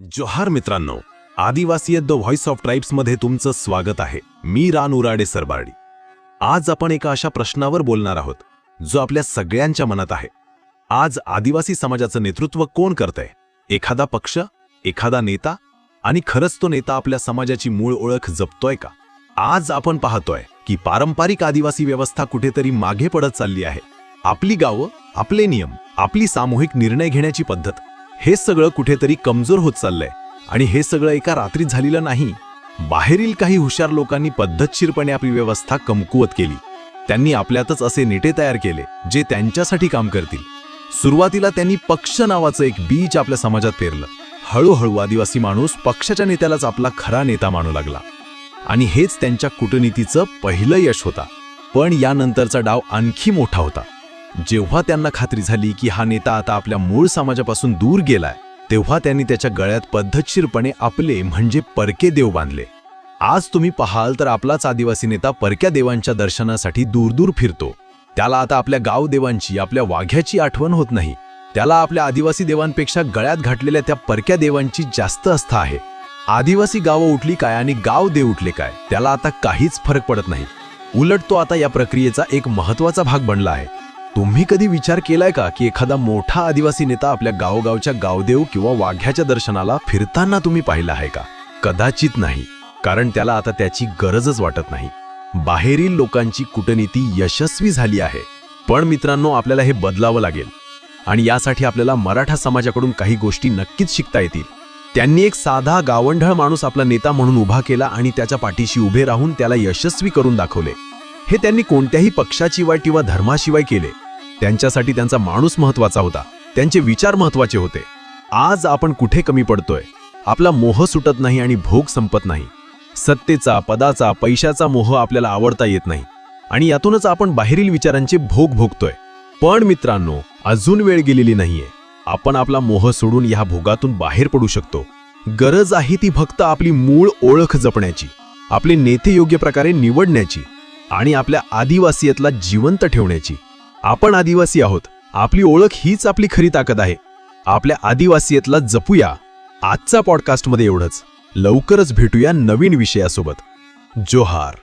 जोहार मित्रांनो आदिवासी द व्हॉइस ऑफ ट्राईब्समध्ये तुमचं स्वागत आहे. मी रान उराडे सरबार्डी. आज आपण एका अशा प्रश्नावर बोलणार आहोत जो आपल्या सगळ्यांच्या मनात आहे. आज आदिवासी समाजाचं नेतृत्व कोण करतंय? एखादा पक्ष एखादा नेता? आणि खरंच तो नेता आपल्या समाजाची मूळ ओळख जपतोय का? आज आपण पाहतोय की पारंपरिक आदिवासी व्यवस्था कुठेतरी मागे पडत चालली आहे. आपली गावं आपले नियम आपली सामूहिक निर्णय घेण्याची पद्धत. हे सगळं कुठेतरी कमजोर होत चाललंय. आणि हे सगळं एका रात्रीत झालेलं नाही. बाहेरील काही हुशार लोकांनी पद्धतशीरपणे आपली व्यवस्था कमकुवत केली. त्यांनी आपल्यातच असे नेटे तयार केले जे त्यांच्यासाठी काम करतील. सुरुवातीला त्यांनी पक्ष नावाचं एक बीज आपल्या समाजात पेरलं. हळूहळू आदिवासी माणूस पक्षाच्या नेत्यालाच आपला खरा नेता मानू लागला. आणि हेच त्यांच्या कूटनीतीचं पहिलं यश होता. पण यानंतरचा डाव आणखी मोठा होता. जेव्हा त्यांना खात्री झाली की हा नेता आता आपल्या मूळ समाजापासून दूर गेलाय तेव्हा त्यांनी त्याच्या गळ्यात पद्धतशीरपणे आपले म्हणजे परके देव बांधले. आज तुम्ही पाहाल तर आपलाच आदिवासी नेता परक्या देवांच्या दर्शनासाठी दूरदूर फिरतो. त्याला आता आपल्या गाव देवांची आपल्या वाघ्याची आठवण होत नाही. त्याला आपल्या आदिवासी देवांपेक्षा गळ्यात घातलेल्या त्या परक्या देवांची जास्त आस्था आहे. आदिवासी गावं उठली काय आणि गाव देव उठले काय त्याला आता काहीच फरक पडत नाही. उलट तो आता या प्रक्रियेचा एक महत्त्वाचा भाग बनला आहे. तुम्ही कधी विचार केलाय का की एखादा मोठा आदिवासी नेता आपल्या गावगावच्या गावदेव किंवा वाघ्याच्या दर्शनाला फिरताना तुम्ही पाहिला आहे का? कदाचित नाही कारण त्याला आता त्याची गरजच वाटत नाही. बाहेरील लोकांची कूटनीती यशस्वी झाली आहे. पण मित्रांनो आपल्याला हे बदलावं लागेल. आणि यासाठी आपल्याला मराठा समाजाकडून काही गोष्टी नक्कीच शिकता येतील. त्यांनी एक साधा गावंढळ माणूस आपला नेता म्हणून उभा केला आणि त्याच्या पाठीशी उभे राहून त्याला यशस्वी करून दाखवले. हे त्यांनी कोणत्याही पक्षाशिवाय किंवा धर्माशिवाय केले. त्यांच्यासाठी त्यांचा माणूस महत्त्वाचा होता. त्यांचे विचार महत्त्वाचे होते. आज आपण कुठे कमी पडतोय? आपला मोह सुटत नाही आणि भोग संपत नाही. सत्तेचा पदाचा पैशाचा मोह आपल्याला आवडता येत नाही. आणि यातूनच आपण बाहेरील विचारांचे भोग भोगतोय. पण मित्रांनो अजून वेळ गेलेली नाहीये. आपण आपला मोह सोडून या भोगातून बाहेर पडू शकतो. गरज आहे ती फक्त आपली मूळ ओळख जपण्याची. आपले नेते योग्य प्रकारे निवडण्याची. आणि आपल्या आदिवासीयतला जिवंत ठेवण्याची. आपण आदिवासी आहोत. आपली ओळख हीच आपली खरी ताकद आहे. आपल्या आदिवासीयतला जपूया. आजचा पॉडकास्टमध्ये एवढंच. लवकरच भेटूया नवीन विषयासोबत. जोहार.